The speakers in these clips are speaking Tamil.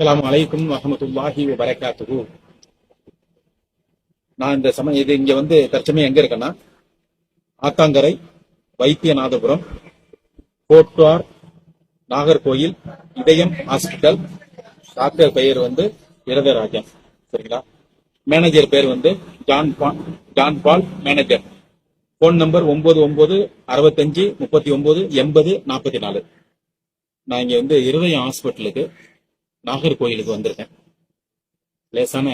அலாம் அலைக்கும் அஹமதுல்லாஹி வபரகாத்துஹு. நான் இந்த சமயம் இது இங்க வந்து தற்சமயம் எங்க இருக்கேன்னா ஆத்தாங்கரை வைத்தியநாதபுரம் கோட்வார் நாகர்கோயில் இதயம் ஹாஸ்பிட்டல். டாக்டர் பெயர் வந்து இரதராஜன் சரிங்களா? மேனேஜர் பேர் வந்து John Paul John Paul manager. Phone number ஒன்பது ஒன்பது அறுபத்தஞ்சு முப்பத்தி ஒன்பது எண்பது நாற்பத்தி நாலு. நான் இங்க வந்து இருதயம் ஹாஸ்பிட்டலுக்கு நாகர்கோயிலுக்கு வந்திருக்கேன். லேசான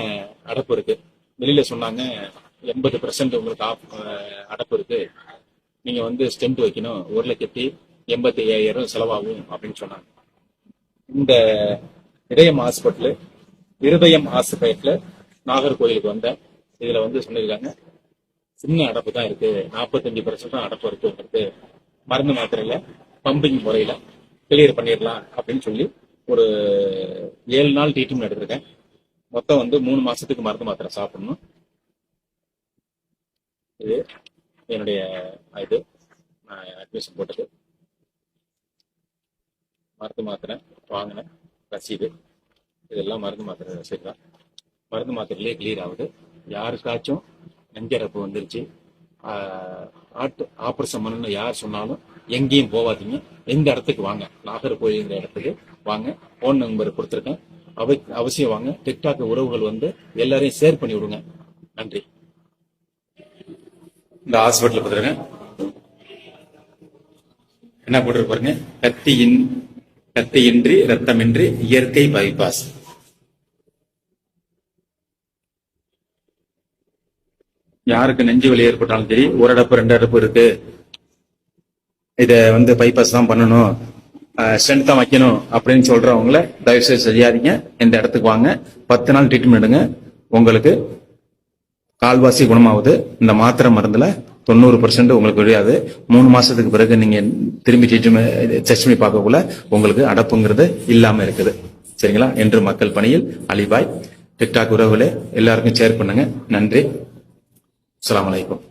அடப்பு இருக்கு. வெளியில சொன்னாங்க எண்பது பெர்சன்ட் உங்களுக்கு ஆஃப் அடப்பு இருக்கு. நீங்க வந்து ஸ்டெண்ட் வைக்கணும் ஒரு லட்சத்தி எண்பத்தி ஐயாயிரம் செலவாகும் அப்படின்னு சொன்னாங்க. இந்த இதயம் ஹாஸ்பிட்டல் இருதயம் ஹாஸ்பிட்டல நாகர்கோயிலுக்கு வந்தேன். இதுல வந்து சொல்லியிருக்காங்க சின்ன அடப்பு தான் இருக்கு. நாற்பத்தஞ்சு பெர்சன்ட் தான் அடப்பு இருக்கு மருந்து மாத்திரையில பம்பிங் முறையில கிளியர் பண்ணிடலாம் அப்படின்னு சொல்லி ஒரு ஏழு நாள் ட்ரீட்மெண்ட் எடுத்திருக்கேன். மொத்தம் வந்து மூணு மாசத்துக்கு மருந்து மாத்திரை சாப்பிடணும். இது என்னுடைய இது. நான் அட்மிஷன் போட்டது. மருந்து மாத்திரை வாங்கினேன். ரசீது. இதெல்லாம் மருந்து மாத்திரை ரசீது தான். மருந்து மாத்திரையிலே கிளியர் ஆகுது. யாருக்காச்சும் நெஞ்சரப்பு வந்துருச்சு. ஆட்டு ஆப்ரேஷன் பண்ணணும்னு யார் சொன்னாலும் எங்கேயும் போகாதீங்க. எந்த இடத்துக்கு வாங்க. நாகர்கோயிலுங்கிற இடத்துக்கு வாங்க. ஃபோன் நம்பர் கொடுத்துருக்கேன். அவசியம் வாங்க. டிக்டாக் உறவுகள் வந்து எல்லாரையும் ஷேர் பண்ணி விடுங்க. நன்றி. இந்த ஹாஸ்பிட்டல் பார்த்துருங்க என்ன போட்டு பாருங்க. கத்தியின் கத்தியின்றி ரத்தமின்றி இயற்கை பைபாஸ் யாருக்கு நெஞ்சு வலி ஏற்பட்டாலும் சரி ஒரு அடப்பு ரெண்டு அடப்பு இருக்கு. இதை வந்து பைபாஸ் தான் பண்ணணும். ஸ்ட்ரென்த் தான் வைக்கணும் அப்படின்னு சொல்றவங்கள தயவுசெய்து செய்யாதீங்க இந்த இடத்துக்கு வாங்க. பத்து நாள் ட்ரீட்மெண்ட் எடுங்க. உங்களுக்கு கால்வாசி குணமாகுது. இந்த மாத்திரை மருந்தில் தொண்ணூறு பர்சன்ட் உங்களுக்கு விழியாது மூணு மாசத்துக்கு பிறகு நீங்கள் திரும்பி ட்ரீட்மெண்ட் செக் பண்ணி பார்க்கக்குள்ள உங்களுக்கு அடப்புங்கிறது இல்லாமல் இருக்குது. சரிங்களா? என்று மக்கள் பணியில் அலிபாய் டிக்டாக் உறவுகளே எல்லாருக்கும் ஷேர் பண்ணுங்க. நன்றி. அலாம் வலைக்கம்